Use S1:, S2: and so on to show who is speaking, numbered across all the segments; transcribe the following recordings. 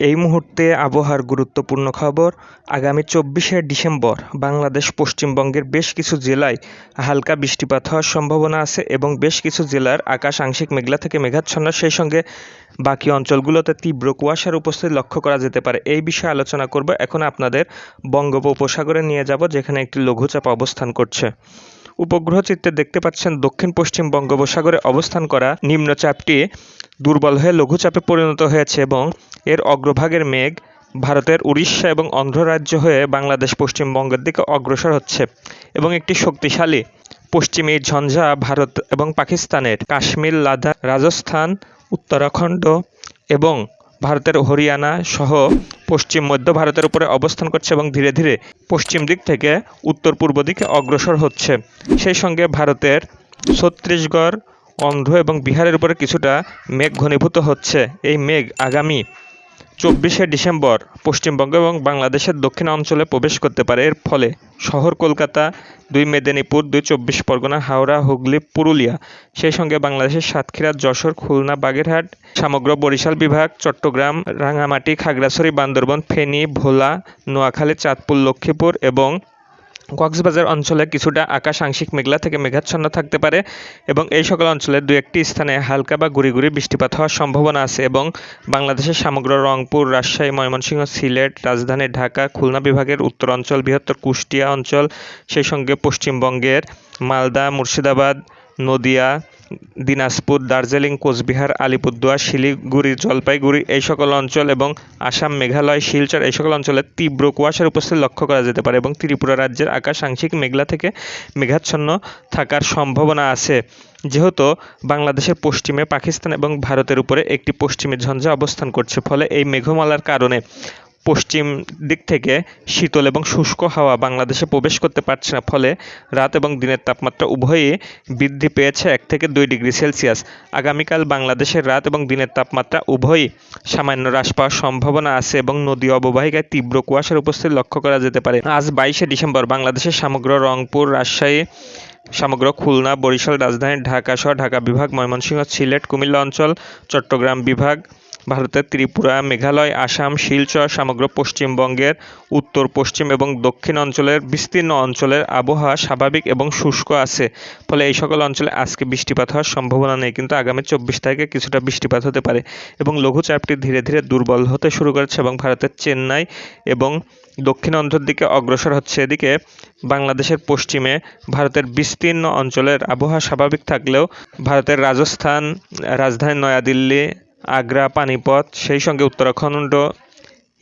S1: এই মুহূর্তে আবহাওয়ার গুরুত্বপূর্ণ খবর, আগামী চব্বিশে ডিসেম্বর বাংলাদেশ পশ্চিমবঙ্গের বেশ কিছু জেলায় হালকা বৃষ্টিপাত হওয়ার সম্ভাবনা আছে এবং বেশ কিছু জেলার আকাশ আংশিক মেঘলা থেকে মেঘাচ্ছন্ন। সেই সঙ্গে বাকি অঞ্চলগুলোতে তীব্র কুয়াশার উপস্থিতি লক্ষ্য করা যেতে পারে। এই বিষয়ে আলোচনা করব। এখন আপনাদের বঙ্গোপসাগরে নিয়ে যাব, যেখানে একটি লঘুচাপ অবস্থান করছে। উপগ্রহ চিত্রে দেখতে পাচ্ছেন দক্ষিণ পশ্চিম বঙ্গোপসাগরে অবস্থান করা নিম্নচাপটি দুর্বল হয়ে লঘুচাপে পরিণত হয়েছে এবং এর অগ্রভাগের মেঘ ভারতের উড়িষ্যা এবং অন্ধ্র রাজ্য হয়ে বাংলাদেশ পশ্চিমবঙ্গের দিকে অগ্রসর হচ্ছে এবং একটি শক্তিশালী পশ্চিমী ঝঞ্ঝা ভারত এবং পাকিস্তানের কাশ্মীর, লাদাখ, রাজস্থান, উত্তরাখণ্ড এবং ভারতের হরিয়ানা সহ পশ্চিম মধ্য ভারতের উপরে অবস্থান করছে এবং ধীরে ধীরে পশ্চিম দিক থেকে উত্তর পূর্ব দিকে অগ্রসর হচ্ছে। সেই সঙ্গে ভারতের ছত্তিশগড়, অন্ধ্র এবং বিহারের উপরে কিছুটা মেঘ ঘনীভূত হচ্ছে। এই মেঘ আগামী চব্বিশে ডিসেম্বর পশ্চিমবঙ্গ এবং বাংলাদেশের দক্ষিণ অঞ্চলে প্রবেশ করতে পারে। এর ফলে শহর কলকাতা, দুই মেদিনীপুর, দুই চব্বিশ পরগনা, হাওড়া, হুগলি, পুরুলিয়া, সেই সঙ্গে বাংলাদেশের সাতক্ষীরা, যশোর, খুলনা, বাগেরহাট, সমগ্র বরিশাল বিভাগ, চট্টগ্রাম রাঙামাটি খাগড়াছড়ি, বান্দরবন, ফেনী, ভোলা, নোয়াখালী, চাঁদপুর, লক্ষ্মীপুর এবং কক্সবাজার অঞ্চলে কিছুটা আকাশ আংশিক মেঘলা থেকে মেঘাচ্ছন্ন থাকতে পারে এবং এই সকল অঞ্চলে দু একটি স্থানে হালকা বা গুড়ি গুড়ি বৃষ্টিপাত হওয়ার সম্ভাবনা আছে এবং বাংলাদেশের সমগ্র রংপুর, রাজশাহী, ময়মনসিংহ, সিলেট, রাজধানী ঢাকা, খুলনা বিভাগের উত্তর অঞ্চল, বৃহত্তর কুষ্টিয়া অঞ্চল, সেই সঙ্গে পশ্চিমবঙ্গের মালদা, মুর্শিদাবাদ, নদিয়া দিনাজপুর, দার্জিলিং, কোচবিহার, আলিপুরদুয়ার, শিলিগুড়ি, জলপাইগুড়ি এই সকল অঞ্চল এবং আসাম, মেঘালয়, শিলচর এই সকল অঞ্চলে তীব্র কুয়াশার উপস্থিতি লক্ষ্য করা যেতে পারে এবং ত্রিপুরা রাজ্যের আকাশ আংশিক মেঘলা থেকে মেঘাচ্ছন্ন থাকার সম্ভাবনা আছে। যেহেতু বাংলাদেশের পশ্চিমে পাকিস্তান এবং ভারতের উপরে একটি পশ্চিমী ঝঞ্ঝা অবস্থান করছে, ফলে এই মেঘমালার কারণে পশ্চিম দিক থেকে শীতল এবং শুষ্ক হাওয়া বাংলাদেশে প্রবেশ করতে পারছে না। ফলে রাত এবং দিনের তাপমাত্রা উভয়ই বৃদ্ধি পেয়েছে এক থেকে দুই ডিগ্রি সেলসিয়াস। আগামীকাল বাংলাদেশের রাত এবং দিনের তাপমাত্রা উভয়ই সামান্য হ্রাস পাওয়ার সম্ভাবনা আছে এবং নদী অববাহিকায় তীব্র কুয়াশার উপস্থিতি লক্ষ্য করা যেতে পারে। আজ বাইশে ডিসেম্বর বাংলাদেশের সমগ্র রংপুর, রাজশাহী, সমগ্র খুলনা, বরিশাল, রাজধানী ঢাকা সহ ঢাকা বিভাগ, ময়মনসিংহ, সিলেট, কুমিল্লা অঞ্চল, চট্টগ্রাম বিভাগ ভারতের ত্রিপুরা, মেঘালয়, আসাম, শিলচর সমগ্র পশ্চিমবঙ্গের উত্তর, পশ্চিম এবং দক্ষিণ অঞ্চলের বিস্তীর্ণ অঞ্চলের আবহাওয়া স্বাভাবিক এবং শুষ্ক আছে। ফলে এই সকল অঞ্চলে আজকে বৃষ্টিপাত হওয়ার সম্ভাবনা নেই, কিন্তু আগামী চব্বিশ তারিখে কিছুটা বৃষ্টিপাত হতে পারে এবং লঘুচাপটি ধীরে ধীরে দুর্বল হতে শুরু করেছে এবং ভারতের চেন্নাই এবং দক্ষিণ অঞ্চল দিকে অগ্রসর হচ্ছে। এদিকে বাংলাদেশের পশ্চিমে ভারতের বিস্তীর্ণ অঞ্চলের আবহাওয়া স্বাভাবিক থাকলেও ভারতের রাজস্থান, রাজধানী নয়াদিল্লি আগ্রা পানিপথ সেই সঙ্গে উত্তরাখণ্ড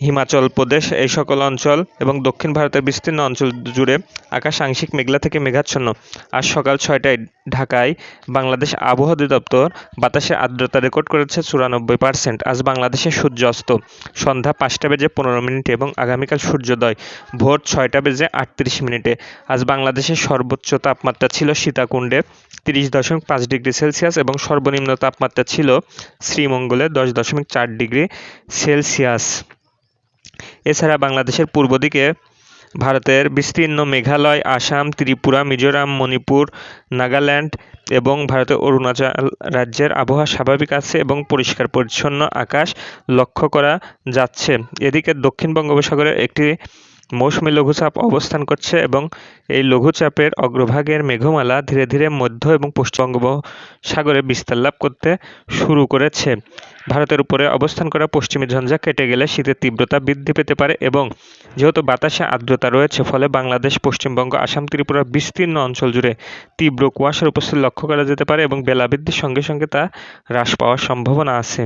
S1: হিমাচল প্রদেশ এই সকল অঞ্চল এবং দক্ষিণ ভারতের বিস্তীর্ণ অঞ্চল জুড়ে আকাশ আংশিক মেঘলা থেকে মেঘাচ্ছন্ন। আজ সকাল ছয়টায় ঢাকায় বাংলাদেশ আবহাওয়া অধিদপ্তর বাতাসে আর্দ্রতা রেকর্ড করেছে চুরানব্বই পার্সেন্ট আজ বাংলাদেশে সূর্যাস্ত সন্ধ্যা পাঁচটা বেজে পনেরো মিনিটে এবং আগামীকাল সূর্যোদয়। ভোর ছয়টা বেজে আটত্রিশ মিনিটে। আজ বাংলাদেশের সর্বোচ্চ তাপমাত্রা ছিল সীতাকুণ্ডে তিরিশ দশমিক পাঁচ ডিগ্রি সেলসিয়াস এবং সর্বনিম্ন তাপমাত্রা ছিল শ্রীমঙ্গলে দশ দশমিক চার ডিগ্রি সেলসিয়াস। এছাড়া বাংলাদেশের পূর্ব দিকে ভারতের বিস্তীর্ণ মেঘালয়, আসাম, ত্রিপুরা, মিজোরাম, মণিপুর, নাগাল্যান্ড এবং ভারতের অরুণাচল রাজ্যের আবহাওয়া স্বাভাবিক আছে এবং পরিষ্কার পরিচ্ছন্ন আকাশ লক্ষ্য করা যাচ্ছে। এদিকে দক্ষিণ বঙ্গোপসাগরের একটি মৌসুমী লঘুচাপ অবস্থান করছে এবং এই লঘুচাপের অগ্রভাগের মেঘমালা ধীরে ধীরে মধ্য এবং পশ্চিমবঙ্গ সাগরে বিস্তার লাভ করতে শুরু করেছে। ভারতের উপরে অবস্থান করা পশ্চিমী ঝঞ্ঝা কেটে গেলে শীতের তীব্রতা বৃদ্ধি পেতে পারে এবং যেহেতু বাতাসে আর্দ্রতা রয়েছে, ফলে বাংলাদেশ, পশ্চিমবঙ্গ, আসাম, ত্রিপুরা বিস্তীর্ণ অঞ্চল জুড়ে তীব্র কুয়াশার উপস্থিতি লক্ষ্য করা যেতে পারে এবং বেলা বৃদ্ধির সঙ্গে সঙ্গে তা হ্রাস পাওয়ার সম্ভাবনা আছে।